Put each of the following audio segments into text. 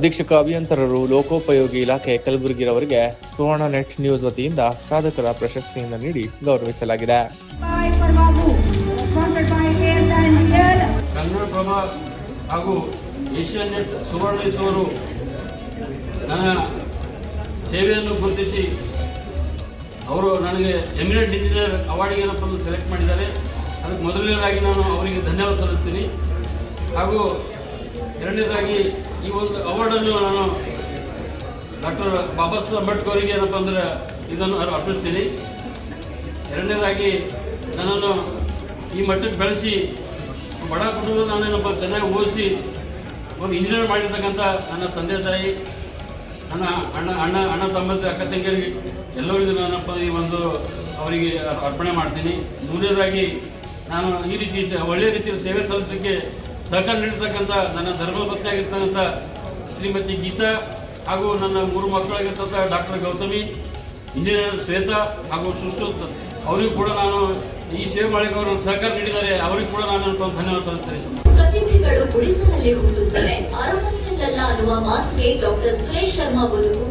ಅಧೀಕ್ಷಕ ಅಭಿಯಂತರರು ಲೋಕೋಪಯೋಗಿ ಇಲಾಖೆ ಕಲಬುರಗಿರವರಿಗೆ ಸುವರ್ಣ ನೆಟ್ ನ್ಯೂಸ್ ವತಿಯಿಂದ ಸಾಧಕರ ಪ್ರಶಸ್ತಿಯನ್ನು ನೀಡಿ ಗೌರವಿಸಲಾಗಿದೆ. ಹಾಗೂ ನೆಟ್ ಸೇವೆಯನ್ನು ಗುರುತಿಸಿ ಅವರು ನನಗೆ ಎಮಿನೆಂಟ್ ಇಂಜಿನಿಯರ್ ಅವಾರ್ಡಿಗೆ ಏನಪ್ಪ ಸೆಲೆಕ್ಟ್ ಮಾಡಿದ್ದಾರೆ. ಅದಕ್ಕೆ ಮೊದಲನೇದಾಗಿ ನಾನು ಅವರಿಗೆ ಧನ್ಯವಾದ ಸಲ್ಲಿಸ್ತೀನಿ. ಹಾಗೂ ಎರಡನೇದಾಗಿ ಈ ಒಂದು ಅವಾರ್ಡನ್ನು ನಾನು ಡಾಕ್ಟರ್ ಬಾಬಾ ಸಾಹೇಬ್ ಅಂಬೇಡ್ಕರ್ ಅವರಿಗೆ ಏನಪ್ಪ ಅಂದರೆ ಇದನ್ನು ಅರ್ಪಿಸ್ತೀನಿ. ಎರಡನೇದಾಗಿ ನನ್ನನ್ನು ಈ ಮಟ್ಟಕ್ಕೆ ಬೆಳೆಸಿ, ಬಡ ಕುಟುಂಬ ನಾನೇನಪ್ಪ ಚೆನ್ನಾಗಿ ಓದಿಸಿ, ಒಂದು ಇಂಜಿನಿಯರ್ ಮಾಡಿರ್ತಕ್ಕಂಥ ನನ್ನ ತಂದೆ ತಾಯಿ, ನನ್ನ ಅಣ್ಣ ಅಣ್ಣ ಅಣ್ಣ ತಮ್ಮದ ಅಕ್ಕ ತಂಗಿಯರಿಗೆ ಎಲ್ಲರಿಗೂ ನಾನಪ್ಪ ಈ ಒಂದು ಅವರಿಗೆ ಅರ್ಪಣೆ ಮಾಡ್ತೀನಿ. ಮೂರನೇದಾಗಿ ನಾನು ಈ ರೀತಿ ಒಳ್ಳೆಯ ರೀತಿಯಲ್ಲಿ ಸೇವೆ ಸಲ್ಲಿಸಲಿಕ್ಕೆ ಸಹಕಾರ ನೀಡಿರ್ತಕ್ಕಂಥ ನನ್ನ ಧರ್ಮಪತ್ನಿಯಾಗಿರ್ತಕ್ಕಂಥ ಶ್ರೀಮತಿ ಗೀತಾ ಹಾಗೂ ನನ್ನ ಮೂರು ಮಕ್ಕಳಾಗಿರ್ತಕ್ಕಂಥ ಡಾಕ್ಟರ್ ಗೌತಮಿ, ಇಂಜಿನಿಯರ್ ಶ್ವೇತಾ ಹಾಗೂ ಸುಶ್ರುತ್, ಅವರಿಗೂ ಕೂಡ ನಾನು ಈ ಸೇವೆ ಮಾಡಲಿಕ್ಕೆ ಅವರು ಸಹಕಾರ ನೀಡಿದ್ದಾರೆ. ಅವರಿಗೂ ಕೂಡ ನಾನು ಧನ್ಯವಾದ ಸಲ್ಲಿಸ್ತೇನೆ. ಪ್ರತಿಭೆಗಳು ಗುಡಿಸಲಲ್ಲಿ ಹುಟ್ಟುತ್ತವೆ. ಅರಮನೆಯಲ್ಲ ಅನ್ನುವ ಮಾತಿಗೆ ಡಾಕ್ಟರ್ ಸುರೇಶ್ ಶರ್ಮಾ ಬದುಕು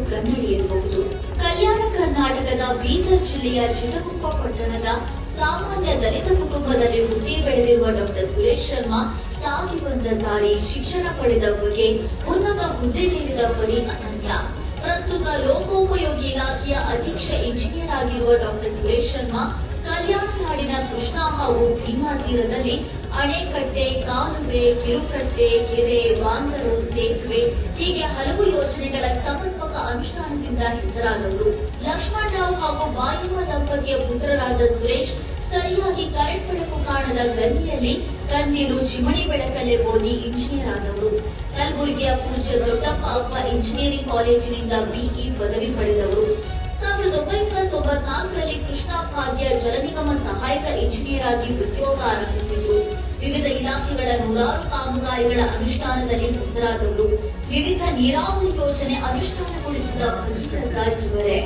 ಕಲ್ಯಾಣ ಕರ್ನಾಟಕದ ಬೀದರ್ ಜಿಲ್ಲೆಯ ಚಿಟಗುಪ್ಪ ಪಟ್ಟಣದ ಸಾಮಾನ್ಯ ದಲಿತ ಕುಟುಂಬದಲ್ಲಿ ಹುಟ್ಟಿ ಬೆಳೆದಿರುವ ಡಾಕ್ಟರ್ ಸುರೇಶ್ ಶರ್ಮಾ ಸಾಗಿ ಬಂದ ದಾರಿ, ಶಿಕ್ಷಣ ಪಡೆದ ಬಗ್ಗೆ ಉನ್ನತ ನೀಡಿದ ಪರಿ ಅನನ್ಯ. ಪ್ರಸ್ತುತ ಲೋಕೋಪಯೋಗಿ ಇಲಾಖೆಯ ಅಧ್ಯಕ್ಷ ಇಂಜಿನಿಯರ್ ಆಗಿರುವ ಡಾಕ್ಟರ್ ಸುರೇಶ್ ಶರ್ಮಾ ಕಲ್ಯಾಣ ನಾಡಿನ ಕೃಷ್ಣಾ ಹಾಗೂ ಭೀಮಾ ತೀರದಲ್ಲಿ ಅಣೆಕಟ್ಟೆ, ಕಾಲುವೆ, ಕಿರುಕಟ್ಟೆ, ಕೆರೆ, ಬಾಂಧರು ಸೇತುವೆ, ಹೀಗೆ ಹಲವು ಯೋಜನೆಗಳ ಸಮರ್ಪಕ ಅನುಷ್ಠಾನದಿಂದ ಹೆಸರಾದವರು. ಲಕ್ಷ್ಮಣ ರಾವ್ ಹಾಗೂ ಬಾಯಮ್ಮ ದಂಪತಿಯ ಪುತ್ರರಾದ ಸುರೇಶ್ ಸರಿಯಾಗಿ ಕರೆಂಟ್ ಬೆಳಕು ಕಾಣದ ಗಲ್ಲಿಯಲ್ಲಿ ಕಣ್ಣೀರು ಚಿಮಣಿ ಬೆಳಕಲ್ಲಿ ಓದಿ ಇಂಜಿನಿಯರ್ ಆದವರು. ಕಲಬುರಗಿಯ ಪೂಜ್ಯ ದೊಡ್ಡಪ್ಪ ಅಪ್ಪ ಇಂಜಿನಿಯರಿಂಗ್ ಕಾಲೇಜಿನಿಂದ ಬಿಇ ಪದವಿ ಪಡೆದವರು. ಸಾವಿರದ ಒಂಬೈನೂರ ತೊಂಬತ್ನಾಲ್ಕರಲ್ಲಿ ಕೃಷ್ಣಾಪಾದ್ಯ ಜಲ ನಿಗಮ ಸಹಾಯಕ ಇಂಜಿನಿಯರ್ ಆಗಿ ಉದ್ಯೋಗ ಆರಂಭಿಸಿದ್ರು. ವಿವಿಧ ಇಲಾಖೆಗಳ ನೂರಾರು ಕಾಮಗಾರಿಗಳ ಅನುಷ್ಠಾನದಲ್ಲಿ ಹೆಸರಾದವರು ವಿವಿಧ ನೀರಾವರಿ ಯೋಜನೆ ಅನುಷ್ಠಾನಗೊಳಿಸಿದ ಭಗೀರಥ ಇವರೇ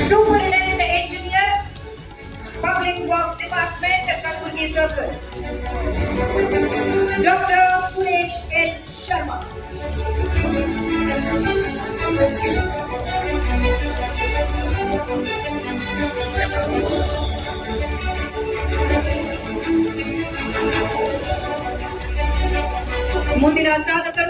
Superintendent Engineer, Public Works Department, Kalburgi Circle. Dr. Suresh L. Sharma. Comunidad Cada